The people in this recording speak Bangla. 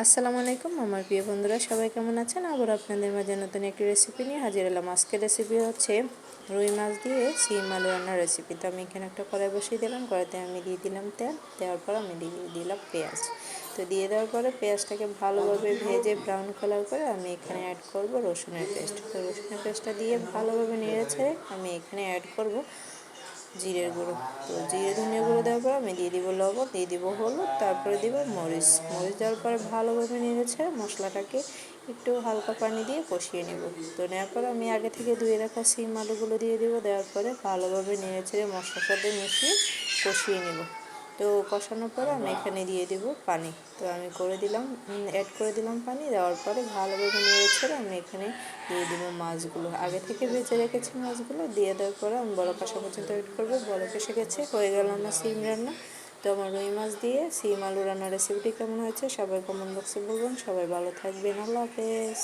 আসসালামু আলাইকুম, আমার প্রিয় বন্ধুরা, সবাই কেমন আছেন? আবার আপনাদের মাঝে নতুন একটি রেসিপি নিয়ে হাজির এলাম আজকের রেসিপি হচ্ছে রুই মাছ দিয়ে সিম আলু, রান্নার রেসিপি তো আমি এখানে একটা কড়াই বসিয়ে দিলাম। কড়াইতে আমি দিয়ে দিলাম তেল। দেওয়ার পর আমি দিয়ে দিলাম পেঁয়াজ। তো দিয়ে দেওয়ার পরে পেঁয়াজটাকে ভালোভাবে ভেজে ব্রাউন কালার করে আমি এখানে অ্যাড করব রসুনের পেস্ট তো রসুনের পেস্টটা দিয়ে ভালোভাবে নেড়ে ছেড়ে আমি এখানে অ্যাড করব জিরের গুঁড়ো। তো জিরে, ধনিয়া গুঁড়ো দেওয়ার পর আমি দিয়ে দিব লবণ, দিয়ে দিব হলুদ, তারপরে দিব মরিচ। মরিচ দেওয়ার পরে ভালোভাবে নেড়েছে মশলাটাকে একটু হালকা পানি দিয়ে কষিয়ে নেব। তো নেওয়ার পর আমি আগে থেকে ধুয়ে রাখা সিম আলুগুলো দিয়ে দেবো। দেওয়ার পরে ভালোভাবে নেড়ে ছেড়ে মশলার সাথে মিশিয়ে কষিয়ে নেব। তো কষানোর পরে আমি এখানে দিয়ে দেব পানি। তো আমি করে দিলাম অ্যাড করে দিলাম পানি, দেওয়ার পরে ভালোভাবে নিয়ে ছেড়ে আমি এখানে দিয়ে দেবো মাছগুলো। আগে থেকে ভেজে রেখেছি মাছগুলো, দিয়ে দেওয়ার পরে আমি বড় কষা পর্যন্ত অ্যাড করব। বড় কষে গেছে, হয়ে গেল আমার সিম রান্না। তো আমার রুই মাছ দিয়ে সিম আলু রান্নার রেসিপিটি কেমন হয়েছে সবাই কমেন্ট বক্সে বলবেন। সবাই ভালো থাকবেন, আল্লাহ হাফেজ।